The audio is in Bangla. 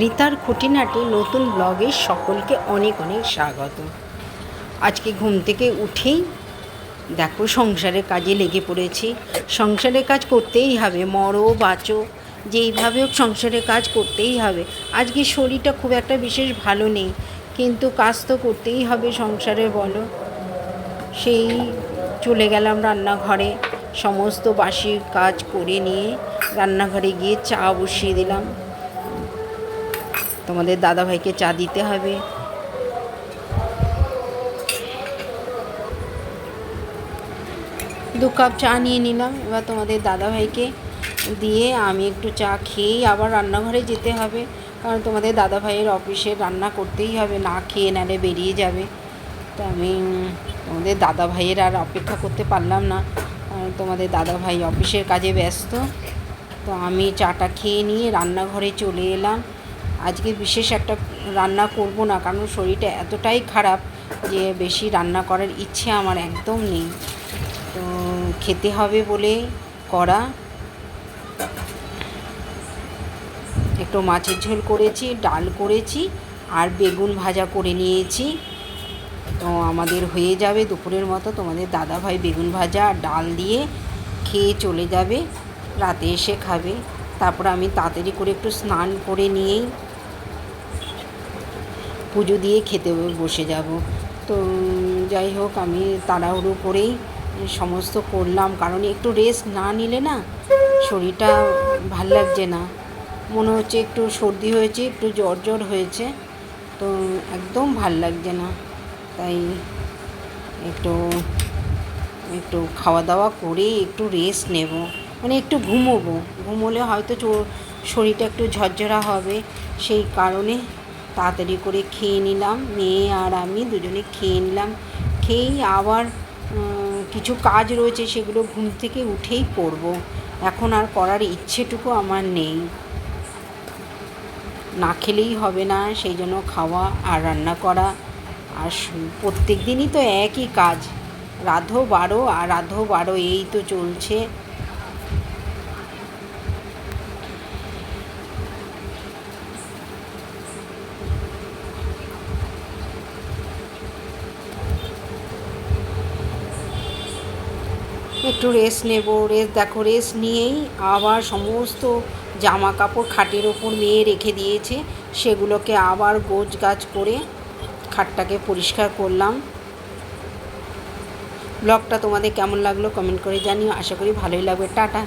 রিতার খুঁটিনাটি নতুন ব্লগে সকলকে অনেক অনেক স্বাগত। আজকে ঘুম থেকে উঠেই দেখো সংসারের কাজে লেগে পড়েছি। সংসারের কাজ করতেই হবে, মরো, বাঁচো, যেইভাবে হোক সংসারের কাজ করতেই হবে। আজকে শরীরটা খুব একটা বিশেষ ভালো নেই, কিন্তু কাজ তো করতেই হবে সংসারে, বলো। সেই চলে গেলাম রান্নাঘরে, সমস্ত বাসি কাজ করে নিয়ে রান্নাঘরে গিয়ে চা বসিয়ে দিলাম। তোমাদের দাদাভাইকে চা দিতে হবে। দু কাপ চা নিয়ে নিলাম। এবার তোমাদের দাদাভাইকে দিয়ে আমি একটু চা খেয়েই আবার রান্নাঘরে যেতে হবে। কারণ তোমাদের দাদাভাইয়ের অফিসে রান্না করতেই হবে, না খেয়ে নালে বেরিয়ে যাবে। তো আমি, তোমাদের দাদাভাইয়ের আর অপেক্ষা করতে পারলাম না। কারণ তোমাদের দাদাভাই অফিসের কাজে ব্যস্ত। তো আমি চাটা খেয়ে নিয়ে রান্নাঘরে চলে এলাম। আজকে বিশেষ একটা রান্না করব না, কারণ শরীরটা এতটাই খারাপ যে বেশি রান্না করার ইচ্ছে আমার একদম নেই। তো খেতে হবে বলে করা একটু মাছের ঝোল করেছি, ডাল করেছি, আর বেগুন ভাজা করে নিয়েছি। তো আমাদের হয়ে যাবে দুপুরের মতো। তোমাদের দাদাভাই বেগুন ভাজা আর ডাল দিয়ে খেয়ে চলে যাবে, রাতে এসে খাবে। তারপর আমি তাড়াতাড়ি করে একটু স্নান করে নিয়েই পুজো দিয়ে খেতে বসে যাব। তো, যাই হোক, আমি তাড়াহুড়ো করেই সমস্ত করলাম। কারণ একটু রেস্ট না নিলে না শরীরটা ভালো লাগছে না। মনে হচ্ছে একটু সর্দি হয়েছে, একটু জ্বর জ্বর হয়েছে। তো, একদম ভালো লাগছে না। তাই একটু একটু খাওয়া দাওয়া করে একটু রেস্ট নেব। মানে একটু ঘুমোবো। ঘুমোলে হয়তো শরীরটা একটু ঝরঝরা হবে। সেই কারণে তাড়াতাড়ি করে খেয়ে নিলাম, মেয়ে আর আমি দুজনে খেয়ে নিলাম। খেয়েই আবার কিছু কাজ রয়েছে সেগুলো ঘুম থেকে উঠেই করব। এখন আর করার ইচ্ছেটুকু আমার নেই। না খেলেই হবে না, সেই জন্য খাওয়া আর রান্না করা। আর প্রত্যেক দিনই তো একই কাজ। রাধো বারো আর রাধো বারো এই তো চলছে। একটু রেস্ট নেব রেস্ট দেখো রেস্ট নিয়েই আবার সমস্ত জামা কাপড় খাটের ওপর মেয়ে রেখে দিয়েছে। সেগুলোকে আবার গোছ গাছ করে খাটটাকে পরিষ্কার করলাম। ব্লগটা তোমাদের কেমন লাগল কমেন্ট করে জানিও। আশা করি ভালোই লাগবে। টাটা।